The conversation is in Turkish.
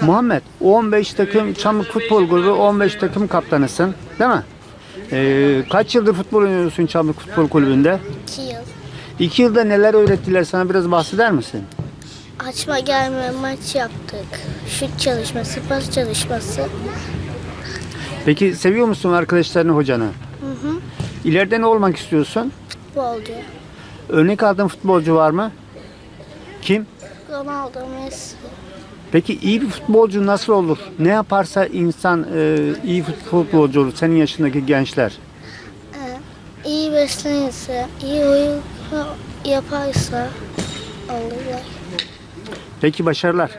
Muhammed, 15 takım Çamlık Futbol Kulübü 15 takım kaptanısın, değil mi? Ee, kaç yıldır futbol oynuyorsun Çamlık Futbol Kulübü'nde? 2 yıl. İki yılda neler öğrettiler sana biraz bahseder misin? Açma gelme maç yaptık. Şut çalışması, pas çalışması. Peki seviyor musun arkadaşlarını, hocanı? Hı hı. İleride ne olmak istiyorsun? Futbolcu. Örnek aldığın futbolcu var mı? Kim? Ronaldo, Messi. Peki iyi bir futbolcu nasıl olur? Ne yaparsa insan e, iyi fut- futbolcu olur? Senin yaşındaki gençler. Ee, iyi beslenirse, iyi oyun yaparsa olurlar. Peki başarılar.